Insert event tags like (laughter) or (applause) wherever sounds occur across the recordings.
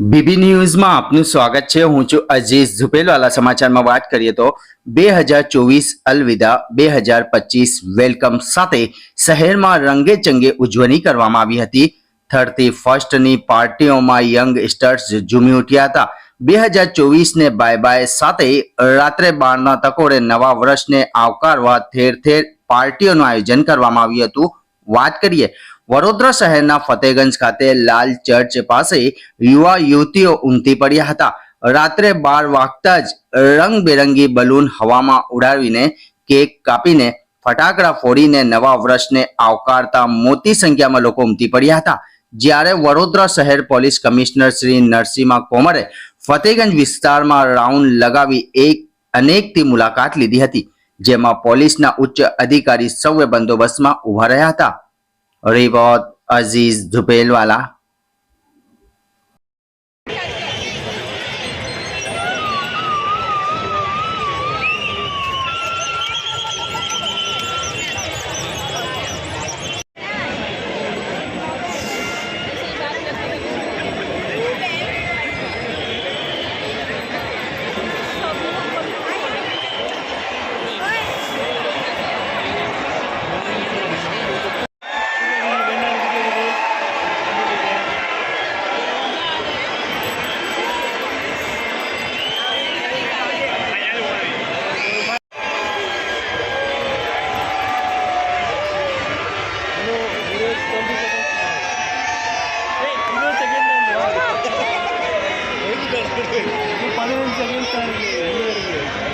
BB ન્યૂઝમાં આપનું સ્વાગત છે. હું છું અઝીઝ ઝુપેલવાલા સમાચારમાં વાત કરીએ તો બે હજાર ચોવીસ અલવિદા, બે હજાર પચીસ વેલકમ સાથે શહેરમાં રંગે ચંગે ઉજવણી કરવામાં આવી હતી. થર્ટી ફર્સ્ટની પાર્ટીઓમાં યંગ સ્ટાર્સ ઝૂમી ઉઠ્યા હતા. બે હજાર ચોવીસને બાય બાય સાથે રાત્રે બારના તકોડે નવા વર્ષને આવકારવા ઠેર ઠેર પાર્ટીઓનું આયોજન કરવામાં આવ્યું હતું. વાત કરીએ વડોદરા શહેરના ફતેગંજ ખાતે લાલ ચર્ચ પાસે યુવા યુવતીઓ ઉમટી પડ્યા હતા. રાત્રે બાર વાગતા જ રંગબેરંગી બલૂન હવામાં ઉડાવીને કેક કાપીને ફટાકડા ફોડીને નવા વર્ષને આવકારતા મોટી સંખ્યામાં લોકો ઉમટી પડ્યા હતા. જ્યારે વડોદરા શહેર પોલીસ કમિશનર શ્રી નરસિંહા કોમરે ફતેગંજ વિસ્તારમાં રાઉન્ડ લગાવી એક અનેકથી મુલાકાત લીધી હતી, જેમાં પોલીસના ઉચ્ચ અધિકારી સૌએ બંદોબસ્તમાં ઊભા રહ્યા હતા. રિપોર્ટ અઝીઝ (laughs) ધુપેલવાલા અને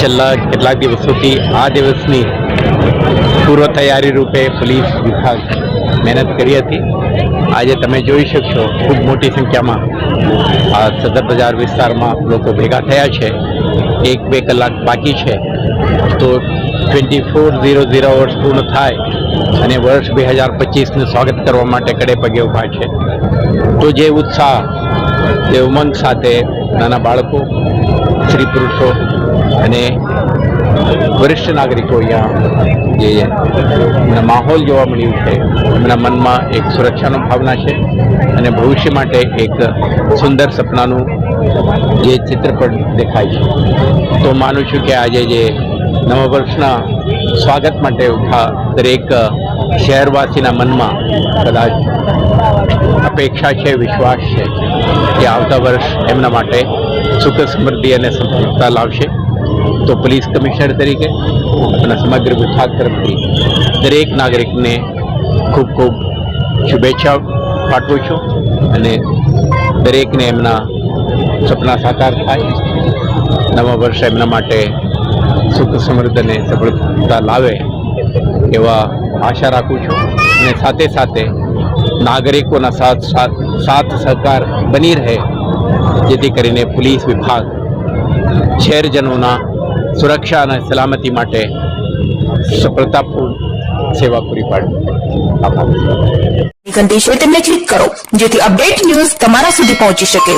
છેલ્લા કેટલાક દિવસોથી આ દિવસની પૂર્વ તૈયારી રૂપે પોલીસ વિભાગ મહેનત કરી હતી. આજે તમે જોઈ શકશો, ખૂબ મોટી સંખ્યામાં આ સદર બજાર વિસ્તારમાં લોકો ભેગા થયા છે. એક બે કલાક બાકી છે. તો ટ્વેન્ટી ફોર ઝીરો ઝીરો વર્ષ પૂર્ણ થાય અને વર્ષ બે હજાર પચીસનું સ્વાગત કરવા માટે કડે પગે ઊભા છે. તો જે ઉત્સાહ, જે ઉમંગ સાથે નાના બાળકો સ્ત્રી પુરુષો અને વરિષ્ઠ નાગરિકો અહીંયા જે એમના માહોલ જોવા મળ્યું છે, એમના મનમાં એક સુરક્ષાનો ભાવના છે અને ભવિષ્ય માટે એક સુંદર સપનાનું જે ચિત્રપટ દેખાય છે. તો માનું છું કે આજે જે નવા વર્ષના સ્વાગત માટે ઉઠા દરેક શહેરવાસીના મનમાં કદાચ અપેક્ષા છે, વિશ્વાસ છે કે આવતા વર્ષ એમના માટે સુખ સમૃદ્ધિ અને સફળતા લાવશે. તો પોલીસ કમિશનર તરીકે અને સમગ્ર વિભાગ તરફથી દરેક નાગરિકને ખૂબ ખૂબ શુભેચ્છા પાઠવું છું અને દરેકને એમના સપના સાકાર થાય. નવા વર્ષ એમના માટે સુખ સમૃદ્ધ અને સફળતા લાવે એવા આશા રાખું છું. અને સાથે સાથે નાગરિકોના સાથ સાથ સહકાર બની રહે, જેથી કરીને પોલીસ વિભાગ શહેરજનોના સુરક્ષા અને સલામતી માટે સફળતાપૂર્ણ સેવા પૂરી પાડે. ઘંટી છે તેમને ક્લિક કરો, જેથી અપડેટ ન્યૂઝ તમારા સુધી પહોંચી શકે.